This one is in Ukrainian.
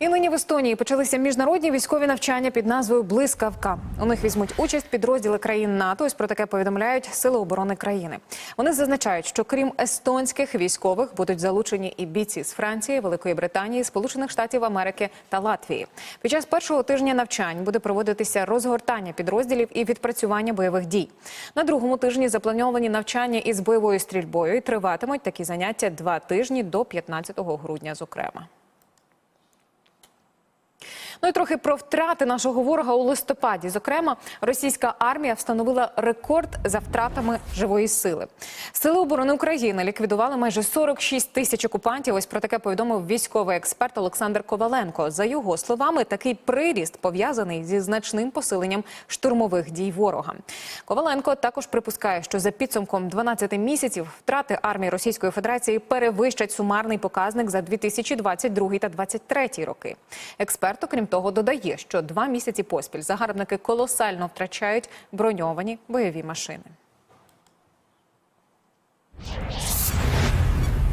І нині в Естонії почалися міжнародні військові навчання під назвою Блискавка. У них візьмуть участь підрозділи країн НАТО. Ось про таке повідомляють Сили оборони країни. Вони зазначають, що крім естонських військових будуть залучені і бійці з Франції, Великої Британії, Сполучених Штатів Америки та Латвії. Під час першого тижня навчань буде проводитися розгортання підрозділів і відпрацювання бойових дій. На другому тижні заплановані навчання із бойовою стрільбою і триватимуть такі заняття два тижні до 15 грудня, зокрема. Ну і трохи про втрати нашого ворога у листопаді. Зокрема, російська армія встановила рекорд за втратами живої сили. Сили оборони України ліквідували майже 46 тисяч окупантів. Ось про таке повідомив військовий експерт Олександр Коваленко. За його словами, такий приріст пов'язаний зі значним посиленням штурмових дій ворога. Коваленко також припускає, що за підсумком 12 місяців втрати армії Російської Федерації перевищать сумарний показник за 2022 та 2023 роки. Експерт, окрім того, додає, що два місяці поспіль загарбники колосально втрачають броньовані бойові машини.